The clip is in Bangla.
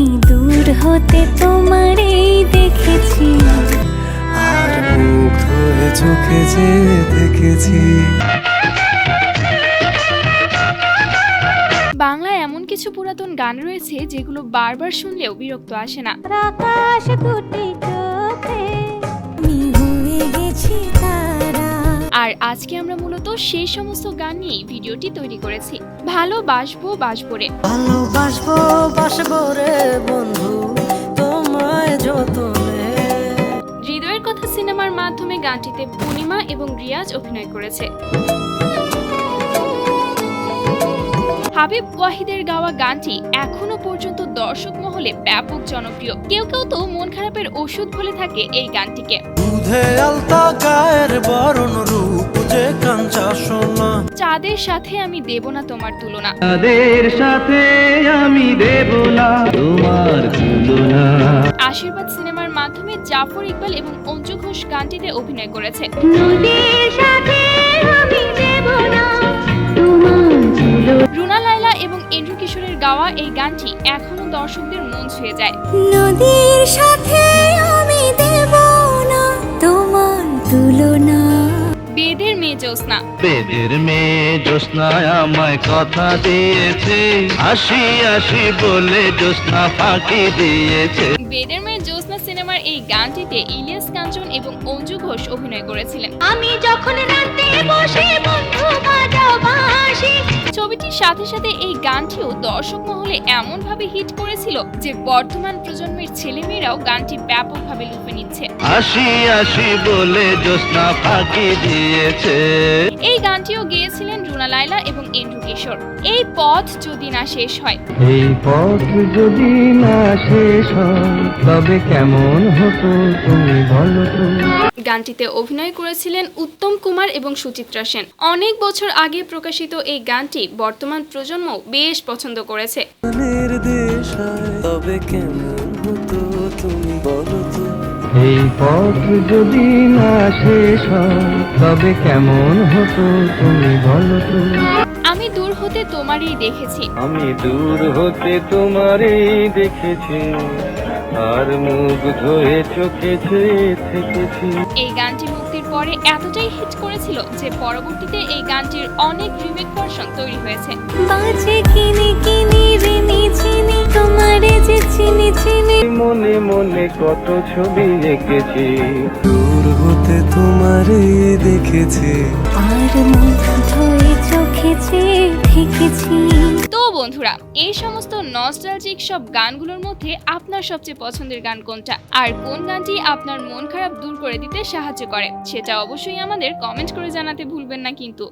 আমি দূর হতে তোমারই দেখেছি। আর মুখ ধরে চোখে যে দেখেছি। বাংলায় এমন কিছু পুরাতন গান রয়েছে যেগুলো বারবার শুনলেও বিরক্ত আসে না। আকাশ দুটি আর আজকে আমরা মূলত সেই সমস্ত গান নিয়েই ভিডিওটি তৈরি করেছি। ভালোবাসবো বাসবো রে। ভালোবাসবো বাসবো রে বন্ধু তোমায় যতনে। হৃদয়ের কথা সিনেমার মাধ্যমে গানটিতে পূর্ণিমা এবং রিয়াজ অভিনয় করেছে। হাবিব ওয়াহিদের গাওয়া গানটি এখনও পর্যন্ত দর্শক মহলে ব্যাপক জনপ্রিয়। কেউ কেউ তো মন খারাপের ওষুধ বলে থাকে এই গানটিকে। দুধে আলতা গায়ের বরণ রূপ যে কাঞ্চা সোনা। চাঁদের সাথে আমি দেব না তোমার তুলনা। তাদের সাথে আমি দেব না তোমার তুলনা। আশীর্বাদ সিনেমার মাধ্যমে জাফর ইকবাল এবং অঞ্জু ঘোষ গানটিতে অভিনয় করেছে। নদীর সাথে আমি দেব না তোমার রুনা লায়লা এবং এন্ড্রু কিশোরের গাওয়া এই গানটি এখনও দর্শকদের মন ছুঁয়ে যায়। নদীর সাথে জ্যোৎস্না। বেদের মেয়ে জ্যোৎস্না আমায় কথা দিয়েছে। আসি আসি বলে জ্যোৎস্না ফাঁকি দিয়েছে। বেদের মেয়ে জ্যোৎস্না সিনেমার এই গানটিতে ইলিয়াস কাঞ্চন এবং অঞ্জু ঘোষ অভিনয় করেছিলেন। আমি যখন রাতে বসে বন্ধু ছবিটির সাথে সাথে এই গানটিও দর্শক মহলে এমনভাবে হিট করেছিল যে বর্তমান প্রজন্মের ছেলেমেয়েরাও গানটি ব্যাপকভাবে লুফে নিচ্ছে। আসি আসি বলে জ্যোৎস্না ফাঁকি দিয়েছে। এই গানটিও গেয়েছিলেন রুনা লায়লা এবং এন্ড্রু কিশোর। এই পথ যদি না শেষ হয়। এই পথ যদি না শেষ হয় তবে কেমন হতো তুমি বলো তো? গানটিতে অভিনয় করেছিলেন উত্তম কুমার এবং সুচিত্রা সেন। অনেক বছর আগে প্রকাশিত এই গানটি বর্তমান প্রজন্ম বেশ পছন্দ করেছে। এই পথ যদি না শেষ হয় তবে কেমন হতো তুমি বলো তো? আমি দূর হতে তোমারই দেখেছি। আমি দূর হতে তোমারই দেখেছি। আর মুখ ধোয়ে চোখে থেকেছি। এই গানটি মুক্তির পরে এতটাই হিট করেছিল যে পরবর্তীতে এই গানটির অনেক রিমেক ভার্সন তৈরি হয়েছে। বাজে কিনি কিনি রিনি চিনি তোমারে যে চিনি চিনি। মনে মনে কত ছবি এঁকেছি। দূর হতে তোমারে দেখেছি। আর মুখ ধুয়ে চোখে চেয়ে থেকেছি বন্ধুরা, এই সমস্ত নস্টালজিক সব গানগুলোর মধ্যে আপনার সবচেয়ে পছন্দের গান কোনটা? আর কোন গানটি আপনার মন খারাপ দূর করে দিতে সাহায্য করে? সেটা অবশ্যই আমাদের কমেন্ট করে জানাতে ভুলবেন না কিন্তু।